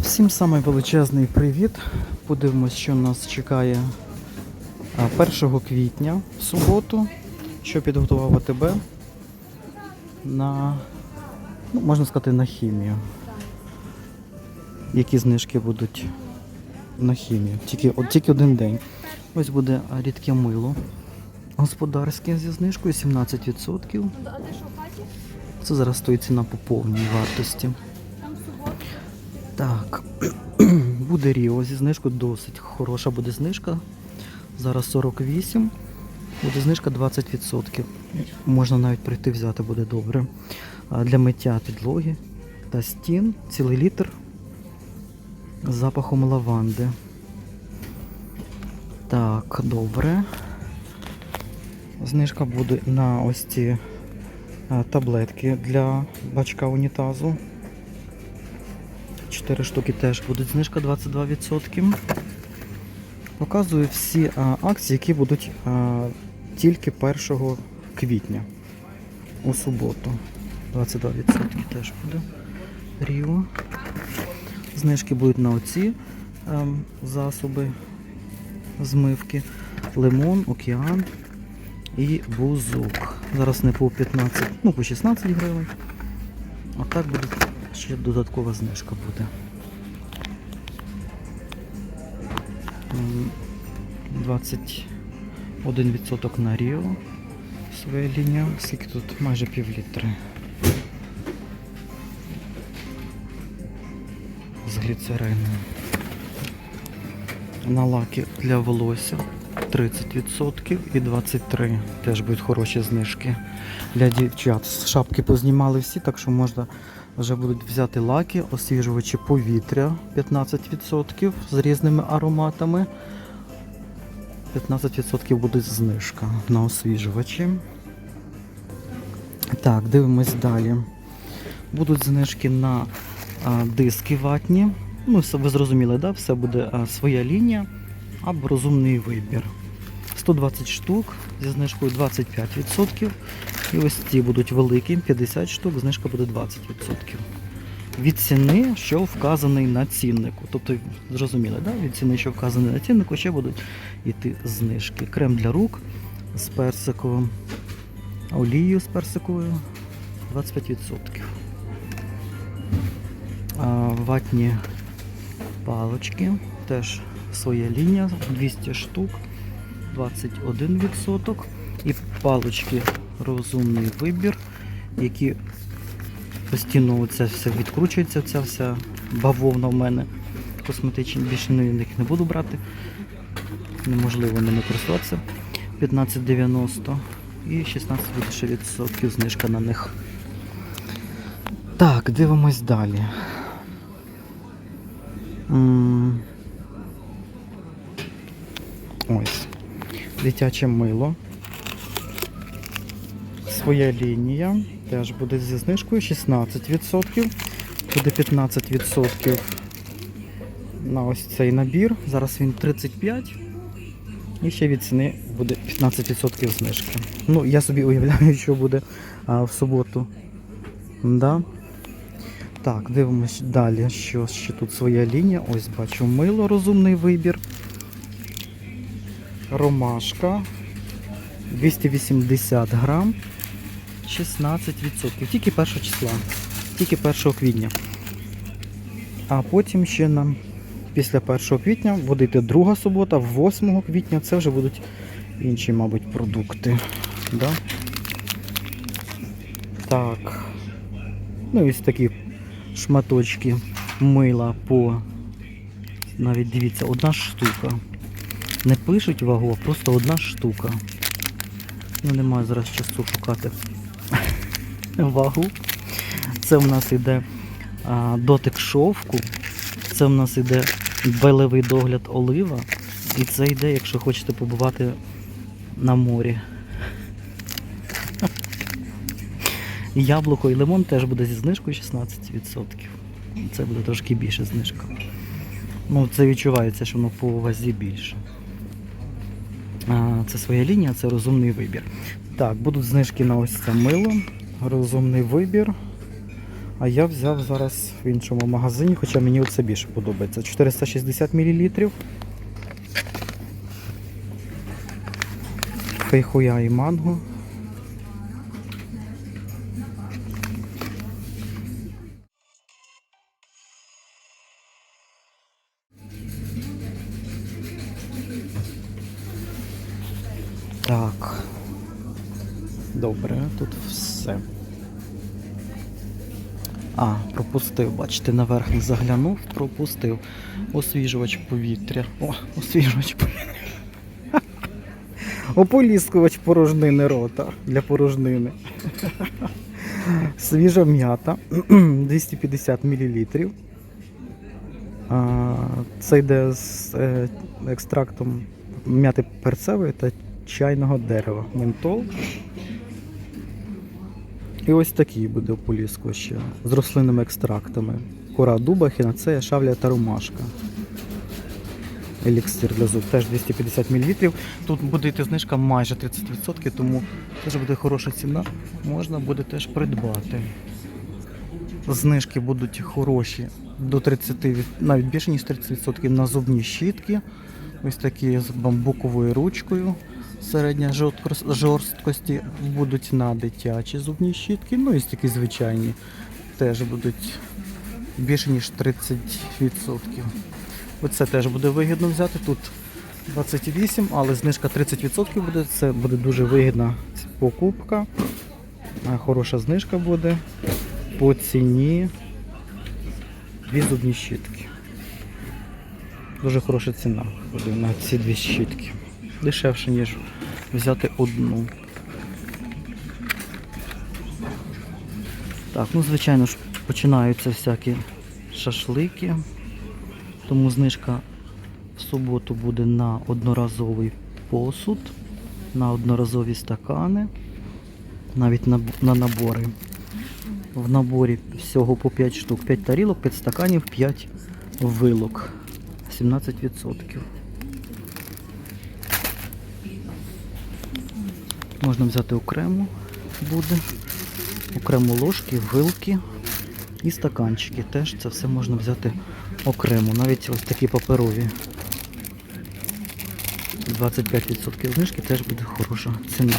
Всім самий величезний привіт. Подивимось, що нас чекає 1 квітня в суботу, що підготував АТБ на, ну, можна сказати, на хімію. Які знижки будуть на хімію? Тільки, от, тільки один день. Ось буде рідке мило господарське зі знижкою 17%. А де що в хаті? Це зараз стоїть ціна по повній вартості. Так, буде Ріо зі знижкою досить хороша буде знижка. Зараз 48, буде знижка 20%. Можна навіть прийти взяти, буде добре. Для миття підлоги та стін цілий літр з запахом лаванди. Так, добре. Знижка буде на ось ці таблетки для бачка унітазу. 4 штуки теж будуть знижка 22%. Показую всі а, акції, які будуть а, тільки 1 квітня у суботу. 22% теж буде. Ріо. Знижки будуть на оці ем, засоби змивки. Лимон, океан і бузок. Зараз не по 15, ну по 16 гривень. А так буде ще додаткова знижка буде. 21% на Ріо. Своя лінія. Скільки тут? Майже пів літри. З гліцерину. На лаки для волосся 30% і 23% теж будуть хороші знижки для дівчат. Шапки познімали всі, так що можна вже будуть взяти лаки, освіжувачі повітря 15% з різними ароматами. 15% буде знижка на освіжувачі. Так, дивимось далі. Будуть знижки на а, диски ватні. Ну, ви зрозуміли, да? все буде а, своя лінія або розумний вибір. 120 штук зі знижкою 25%. І ось ці будуть великі, 50 штук, знижка буде 20%. Від ціни, що вказаний на ціннику. Тобто, зрозуміли, да? від ціни, що вказаний на ціннику, ще будуть йти знижки. Крем для рук з персиковим, олією з персиковою 25%. А, ватні палочки, теж своя лінія, 200 штук, 21%. І палочки розумний вибір, які постійно оце все відкручується, ця вся бавовна в мене. Косметичні більше не, їх не буду брати. Неможливо ними користуватися. 15,90 і 16 буде ще відсотків знижка на них. Так, дивимось далі. Дитяче мило. Своя лінія. Теж буде зі знижкою 16%. Буде 15% на ось цей набір. Зараз він 35. І ще від ціни буде 15% знижки. Ну, я собі уявляю, що буде а, в суботу. Да? Так, дивимось далі, що ще тут своя лінія. Ось бачу мило, розумний вибір. Ромашка 280 грам, 16%. Тільки 1 числа, тільки 1 квітня. А потім ще нам після 1 квітня йти друга субота, 8 квітня це вже будуть інші, мабуть, продукти. Да? Так. Ну, ось такі шматочки мила по. Навіть дивіться, одна штука. Не пишуть вагу, а просто одна штука. Ну, немає зараз часу шукати вагу. Це в нас іде а, дотик шовку. Це в нас іде белевий догляд олива. І це йде, якщо хочете побувати на морі. Яблуко і лимон теж буде зі знижкою 16%. Це буде трошки більше знижка. Ну, це відчувається, що воно по вазі більше. Це своя лінія, це розумний вибір. Так, будуть знижки на ось це мило. Розумний вибір. А я взяв зараз в іншому магазині, хоча мені оце більше подобається. 460 мл. Фейхуя і манго. Так. Добре, тут все. А, пропустив, бачите, наверх не заглянув, пропустив. Освіжувач повітря. О, освіжувач повітря. Ополіскувач порожнини рота для порожнини. Свіжа м'ята 250 мл. Це йде з е, екстрактом м'яти перцевої та чайного дерева. Ментол. І ось такий буде ополіскувач ще з рослинними екстрактами. Кора дуба, хінацея, шавля та ромашка. Еліксир для зуб теж 250 мл. Тут буде йти знижка майже 30%, тому теж буде хороша ціна. Можна буде теж придбати. Знижки будуть хороші до 30, від- навіть більше ніж 30% на зубні щітки. Ось такі з бамбуковою ручкою. Середня жорсткості будуть на дитячі зубні щітки. Ну і такі звичайні теж будуть більше ніж 30%. Оце теж буде вигідно взяти. Тут 28, але знижка 30% буде. Це буде дуже вигідна покупка. Хороша знижка буде по ціні дві зубні щітки. Дуже хороша ціна буде на ці дві щітки. Дешевше, ніж взяти одну. Так, ну звичайно ж починаються всякі шашлики. Тому знижка в суботу буде на одноразовий посуд, на одноразові стакани, навіть на, на набори. В наборі всього по 5 штук, 5 тарілок, 5 стаканів, 5 вилок. 17%. Можна взяти окремо буде. Окремо ложки, вилки і стаканчики. Теж це все можна взяти окремо. Навіть ось такі паперові. 25% знижки теж буде хороша ціна.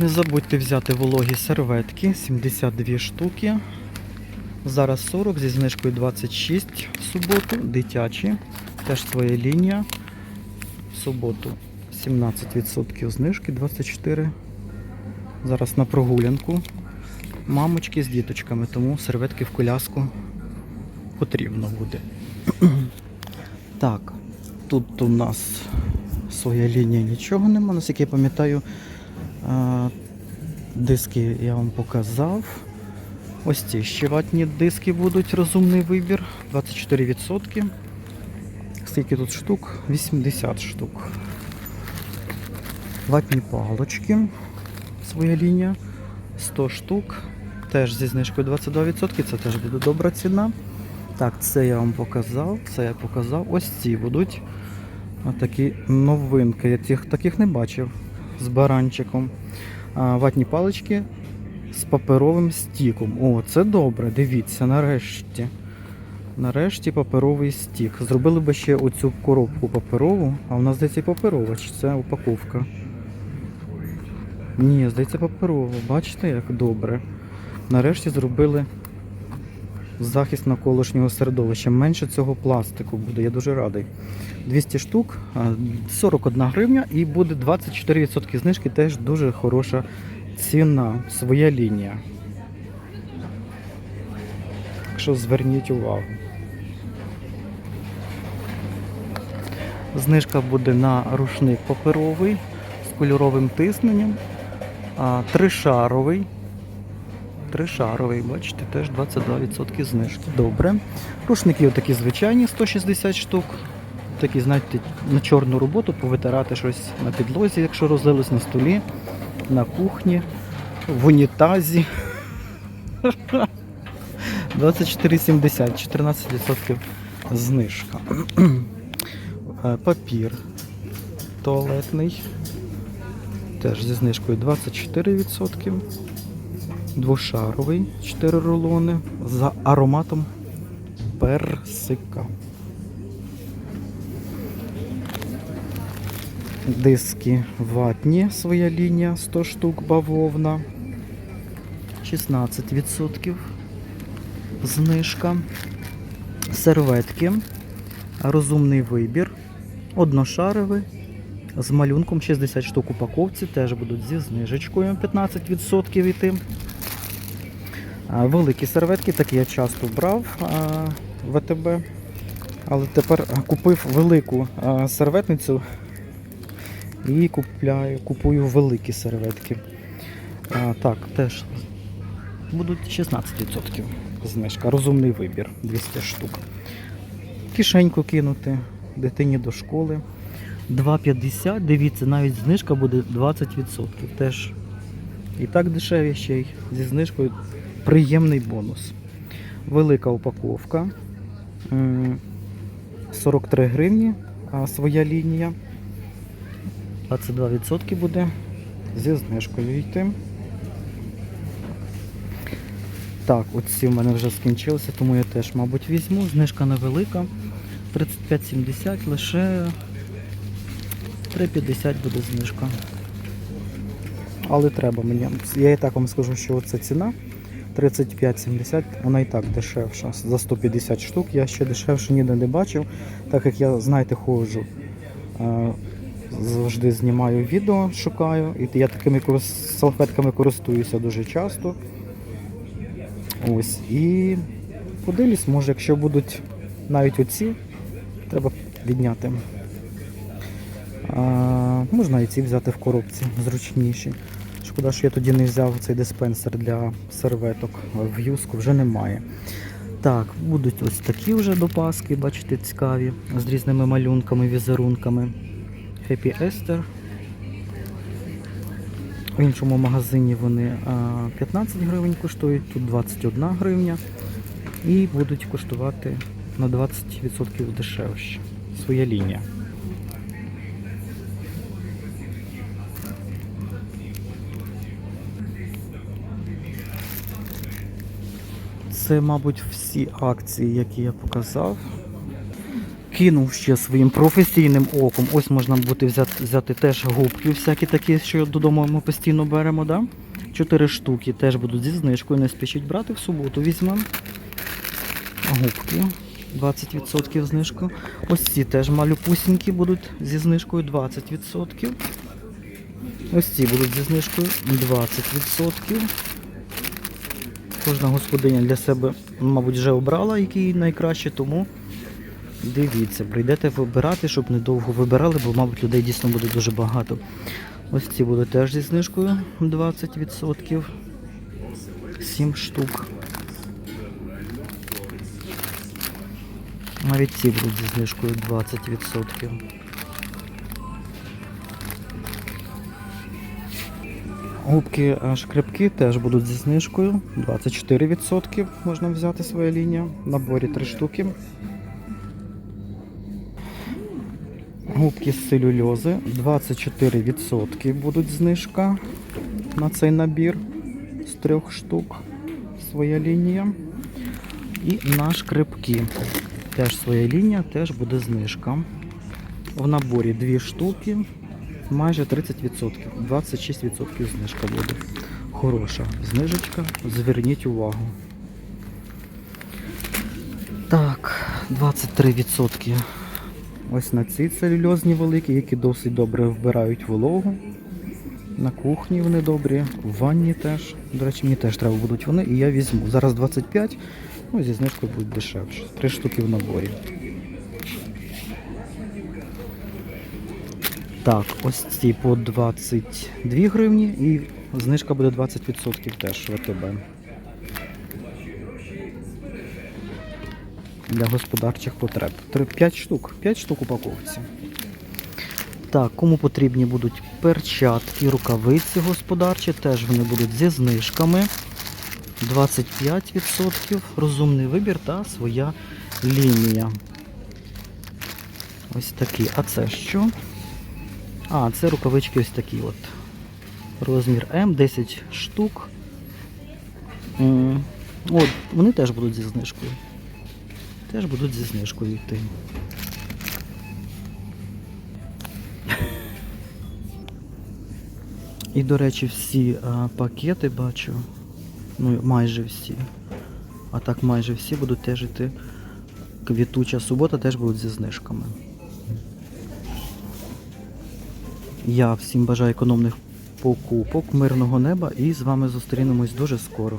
Не забудьте взяти вологі серветки, 72 штуки. Зараз 40 зі знижкою 26 в суботу, дитячі, теж своя лінія. В суботу 17% знижки, 24. Зараз на прогулянку. Мамочки з діточками, тому серветки в коляску потрібно буде. Так, тут у нас своя лінія нічого нема, наскільки я пам'ятаю. Диски я вам показав. Ось ці ще ватні диски будуть розумний вибір. 24%. Скільки тут штук? 80 штук. Ватні палочки. Своя лінія. 100 штук. Теж зі знижкою 22%. Це теж буде добра ціна. Так, це я вам показав. Це я показав. Ось ці будуть. Такі новинки. Я таких не бачив з баранчиком. Ватні палички з паперовим стіком. О, це добре, дивіться, нарешті. Нарешті паперовий стік. Зробили би ще оцю коробку паперову, а у нас здається паперова, чи це упаковка. Ні, здається, паперова. Бачите, як добре. Нарешті зробили захист навколишнього середовища. Менше цього пластику буде, я дуже радий. 200 штук, 41 гривня і буде 24% знижки, теж дуже хороша ціна, своя лінія. Так що зверніть увагу. Знижка буде на рушник паперовий з кольоровим тисненням, тришаровий. Тришаровий, бачите, теж 22% знижки. Добре. Рушники такі звичайні, 160 штук. Такі, знаєте, на чорну роботу повитирати щось на підлозі, якщо розлилось на столі, на кухні, в унітазі. 24,70, 14% знижка. Е, Папір туалетний. Теж зі знижкою 24%. Двошаровий 4 рулони за ароматом персика. Диски ватні, своя лінія 100 штук бавовна. 16% знижка. Серветки. Розумний вибір. Одношаровий. З малюнком 60 штук упаковці теж будуть зі знижечкою 15% іти. Великі серветки, такі я часто брав а, в АТБ. Але тепер купив велику серветницю і купляю, купую великі серветки. Так, теж будуть 16% знижка. Розумний вибір 200 штук. Кишеньку кинути дитині до школи. 2,50. Дивіться, навіть знижка буде 20%. Теж і так дешеві ще й зі знижкою приємний бонус. Велика упаковка. 43 гривні, своя лінія. 22% буде зі знижкою йти. Так, оці в мене вже скінчилися, тому я теж, мабуть, візьму. Знижка невелика. 35,70 лише 3,50 буде знижка. Але треба мені. Я і так вам скажу, що це ціна 35,70, вона і так дешевша. За 150 штук я ще дешевше ніде не бачив, так як я, знаєте, ходжу. е, Завжди знімаю відео, шукаю, і я такими салфетками користуюся дуже часто. Ось. І подивлюсь, може, якщо будуть навіть оці, треба відняти. А, можна і ці взяти в коробці, зручніші. Шкода, що я тоді не взяв цей диспенсер для серветок в юску, вже немає. Так, будуть ось такі вже допаски, бачите, цікаві, з різними малюнками, візерунками. Happy Esther. В іншому магазині вони 15 гривень коштують, тут 21 гривня. І будуть коштувати на 20% дешевше. Своя лінія. Це, мабуть, всі акції, які я показав. Кинув ще своїм професійним оком. Ось можна буде взяти, взяти теж губки, всякі такі, що додому ми постійно беремо. Да? Чотири штуки теж будуть зі знижкою. Не спішіть брати в суботу візьмемо. Губки 20% знижку. Ось ці теж малюпусінькі будуть зі знижкою 20%. Ось ці будуть зі знижкою 20%. Кожна господиня для себе, мабуть, вже обрала, який найкраще, тому дивіться, прийдете вибирати, щоб недовго вибирали, бо, мабуть, людей дійсно буде дуже багато. Ось ці будуть теж зі знижкою 20%. 7 штук. Навіть ці будуть зі знижкою 20%. Губки а, шкребки теж будуть зі знижкою. 24% можна взяти своя лінія. В наборі 3 штуки. Губки з целюльози 24% будуть знижка на цей набір з трьох штук. Своя лінія. І на шкребки. Теж своя лінія, теж буде знижка. В наборі 2 штуки, майже 30%. 26% знижка буде. Хороша знижечка, зверніть увагу. Так, 23% ось на ці целюльозні великі, які досить добре вбирають вологу. На кухні вони добрі, в ванні теж. До речі, мені теж треба будуть вони, і я візьму. Зараз 25, ну зі знижкою будуть дешевше. Три штуки в наборі. Так, ось ці по 22 гривні і знижка буде 20% теж в АТБ. Для господарчих потреб. 5 штук. 5 штук упаковці. Так, кому потрібні будуть перчатки, рукавиці господарчі, теж вони будуть зі знижками. 25%, розумний вибір та своя лінія. Ось такі. А це що? А, це рукавички ось такі от. Розмір М, 10 штук. От, вони теж будуть зі знижкою. Теж будуть зі знижкою йти. І, до речі, всі а, пакети бачу. Ну, майже всі. А так майже всі будуть теж йти. Квітуча субота теж будуть зі знижками. Я всім бажаю економних покупок, мирного неба і з вами зустрінемось дуже скоро.